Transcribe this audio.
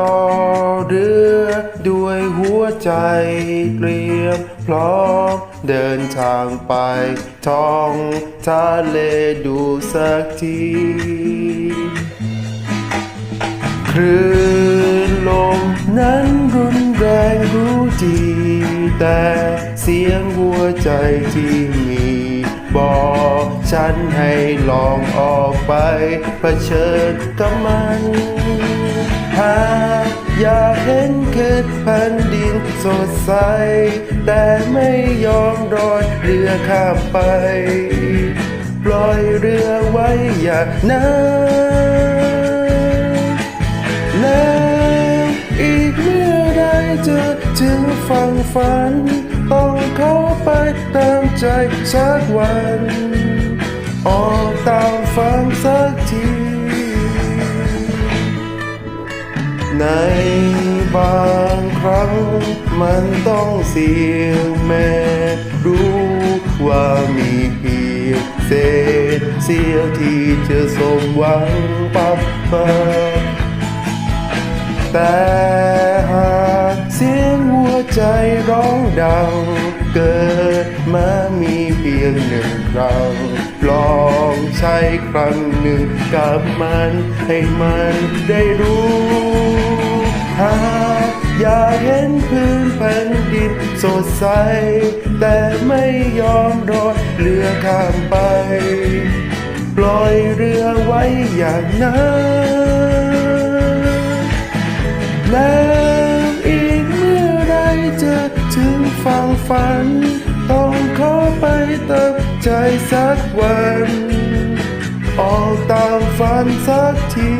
ต่อเรือด้วยหัวใจเตรียมพร้อมเดินทางไปท่องทะเลดูสักที คลื่นลมนั้นรุนแรงรู้ดีแต่เสียงหัวใจที่มีบอกฉันให้ลองออกไปเผชิญกับมัน นคืนแผ่นดินสดใส แต่ไม่ยอมรอยเรือข้ามไป ปล่อยเรือไว้อย่างนั้นแล้วอีกเมื่อใดจะถึงฝั่งฝัน ต้องเข้าไปตามใจสักวัน ออกตามฝันสักทีใน บางครั้งมันต้องเสี่ยงแม้รู้ว่ามีเพียงเศษเสียวที่จะสมหวังปับปาแต่หากเสียงหัวใจร้องดัง เกิดมามีเพียงหนึ่งครั้งลองใช้ครั้งหนึ่งกับมัน ให้มันได้รู้ สดใส แต่ไม่ยอมรอดเรือข้ามไป ปล่อยเรือไว้อย่างนั้นแล้วอีกเมื่อไรจะถึงฝั่งฝัน ต้องขอไปตามใจสักวัน ออกตามฝันสักที